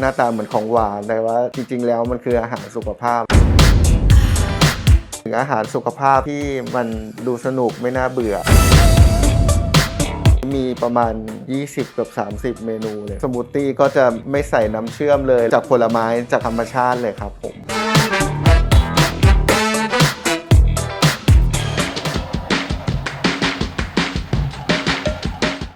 หน้าตาเหมือนของหวานแต่ว่าจริง ๆ แล้วมันคืออาหารสุขภาพถึงอาหารสุขภาพที่มันดูสนุกไม่น่าเบื่อ มีประมาณ 20 กับ 30 เมนูเลย สมูทตี้ก็จะไม่ใส่น้ำเชื่อมเลย จากผลไม้จากธรรมชาติเลยครับผม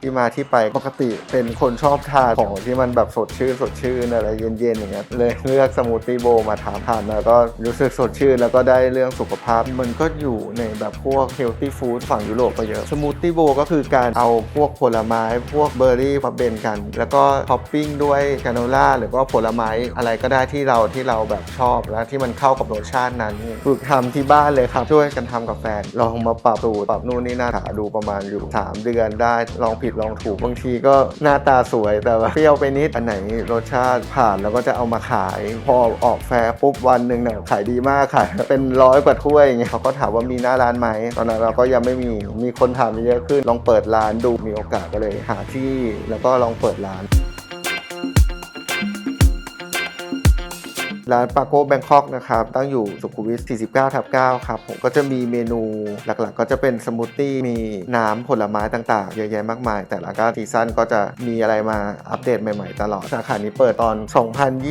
ที่มาที่ไปปกติเป็นคนชอบทานของที่มันแบบสดชื่นสดชื่นอะไรเย็นๆอย่างเงี้ยเลยเลือกสมูทตี้โบมาทานทานแล้วก็รู้สึกสดชื่นแล้วก็ได้เรื่องสุขภาพ มันก็อยู่ในแบบพวกเฮลตี้ฟู้ดฝั่งยุโรปก็เยอะสมูทตี้โบก็คือการเอาพวกผลไม้พวกเบอร์รี่มาเบนกัน แล้วก็ท็อปปิ้งด้วยแคโนล่าหรือว่าผลไม้อะไรก็ได้ที่เราที่เราแบบชอบและที่มันเข้ากับรสชาตินั้นฝึกทำที่บ้านเลยครับช่วยกันทำกับแฟนลองมาปรับสูตรปรับนู่นนี่นั่นหาดูประมาณอยู่ 3 เดือนได้ลองผิดลองถูกบางทีก็หน้าตาสวยแต่ว่าเปรี้ยวไปนิดอันไหนรสชาติผ่านแล้วก็จะเอามาขาย พอออกแฟร์ปุ๊บวันหนึ่งเนี่ยขายดีมากขายเป็นร้อยกว่าถ้วยอย่างเงี้ยเขาก็ถามว่ามีหน้าร้านไหมตอนนั้นเราก็ยังไม่มีมีคนถามเยอะขึ้นลองเปิดร้านดูมีโอกาสก็เลยหาที่แล้วก็ลองเปิดร้าน ร้านปาโก้แบงคอกนะครับ ตั้งอยู่สุขุมวิท 49 ทับ 9 ครับ ผมก็จะมีเมนูหลักๆ ก็จะเป็นสมูทตี้ มีน้ำผลไม้ต่างๆ เยอะแยะมากมาย แต่ละก็ซีซั่นก็จะมีอะไรมาอัปเดตใหม่ๆ ตลอด สาขานี้เปิดตอน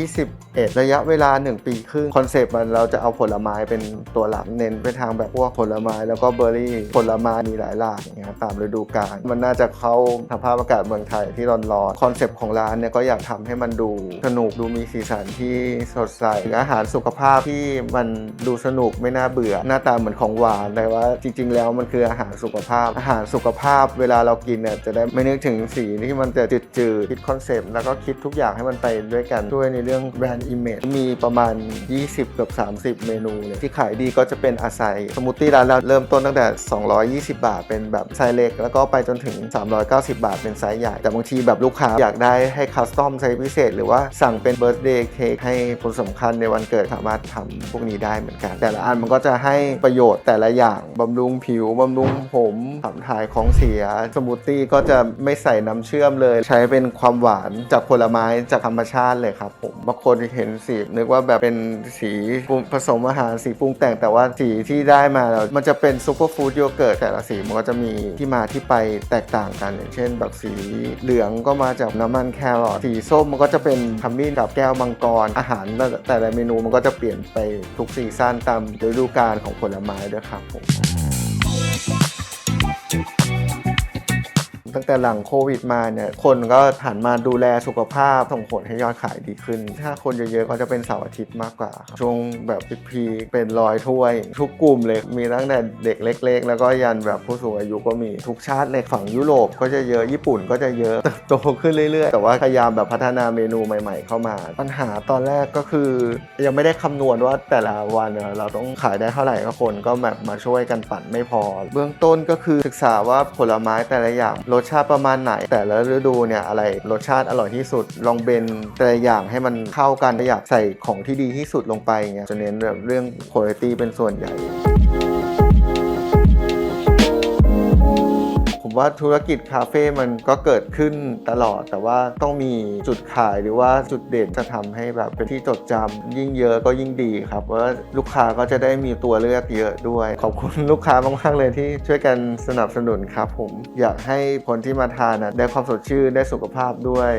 2021 ระยะเวลา 1 ปีครึ่ง คอนเซปต์มันเราจะเอาผลไม้เป็นตัวหลัก เน้นไปทางแบบพวกผลไม้ แล้วก็เบอร์รี่ ผลไม้มีหลายหลากอย่างเงี้ยตามฤดูกาล มันน่าจะเข้าสภาพอากาศเมืองไทยที่ร้อนๆ คอนเซปต์ของร้านเนี่ยก็อยากทำให้มันดูสนุก ดูมีสีสันที่สดใสอาหารสุขภาพที่มันดูสนุกไม่น่าเบื่อ หน้าตาเหมือนของหวานแต่ว่าจริง ๆ แล้วมันคืออาหารสุขภาพ อาหารสุขภาพเวลาเรากินเนี่ยจะได้ไม่นึกถึงสีที่มันจะจืดๆคิดคอนเซปต์แล้วก็คิดทุกอย่างให้มันไปด้วยกันช่วยในเรื่องแบรนด์อิมเมจมีประมาณ 20 เกือบ 30 เมนูเลยที่ขายดีก็จะเป็นอาไซสมูทตี้ร้านเราเริ่มต้นตั้งแต่ 220 บาท เป็นแบบไซส์เล็ก แล้วก็ไปจนถึง 390 บาท เป็นไซส์ใหญ่ แต่บางทีแบบลูกค้าอยากได้ให้คัสตอมไซส์พิเศษ หรือว่าสั่งเป็นเบิร์ d เดย์เค้กให้คนสำคัญในวันเกิดสามารถทำพวกนี้ได้เหมือนกัน แต่ละอันมันก็จะให้ประโยชน์แต่ละอย่างบำรุงผิวบำรุงผมขับถ่ายของเสียสมูทตี้ก็จะไม่ใส่น้ำเชื่อมเลย ใช้เป็นความหวานจากผลไม้จากธรรมชาติเลยครับผมบางคนเห็นสีนึกว่าแบบเป็นสีปรุงผสมอาหารสีปรุงแต่งแต่ว่าสีที่ได้มาแล้วมันจะเป็นซูเปอร์ฟู้ดโยเกิร์ตแต่ละสีมันก็จะมีที่มาที่ไปแตกต่างกัน อย่างเช่น แบบสีเหลืองก็มาจากน้ำมันแครอทสีส้มมันก็จะเป็นขมิ้นกับแก้วมังกรอาหารแต่ละเมนูมันก็จะเปลี่ยนไปทุกซีซั่นตามฤดูกาลของผลไม้ด้วยครับผม ตั้งแต่หลังโควิดมาเนี่ยคนก็หันมาดูแลสุขภาพส่งผลให้ยอดขายดีขึ้น ถ้าคนเยอะๆก็จะเป็นเสาร์อาทิตย์มากกว่า ช่วงแบบพีเป็นร้อยถ้วย ทุกกลุ่มเลยมีตั้งแต่เด็กเล็ก ๆ แล้วก็ยันแบบผู้สูงอายุก็มีทุกชาติในฝั่งยุโรปก็จะเยอะญี่ปุ่นก็จะเยอะเติบโตขึ้นเรื่อยๆ แต่ว่าพยายามแบบพัฒนาเมนูใหม่ ๆ เข้ามา ปัญหาตอนแรกก็คือ ยังไม่ได้คำนวณว่าแต่ละวันเราต้องขายได้เท่าไหร่ก็คนก็แบบมาช่วยกันปั่นไม่พอ เบื้องต้นก็คือศึกษาว่าผลไม้แต่ละอย่างรสชาติประมาณไหน แต่ละฤดูเนี่ยอะไรรสชาติอร่อยที่สุด ลองเบนแต่ละอย่างให้มันเข้ากันอยากใส่ของที่ดีที่สุดลงไปเงี้ยจะเน้นเรื่องคุณภาพเป็นส่วนใหญ่ ว่าธุรกิจคาเฟ่มันก็เกิดขึ้นตลอด แต่ว่าต้องมีจุดขายหรือว่าจุดเด่นจะทำให้แบบเป็นที่จดจำยิ่งเยอะก็ยิ่งดีครับว่าลูกค้าก็จะได้มีตัวเลือกเยอะด้วย ขอบคุณลูกค้ามากๆเลยที่ช่วยกันสนับสนุนครับผมอยากให้คนที่มาทานนะได้ความสดชื่นได้สุขภาพด้วย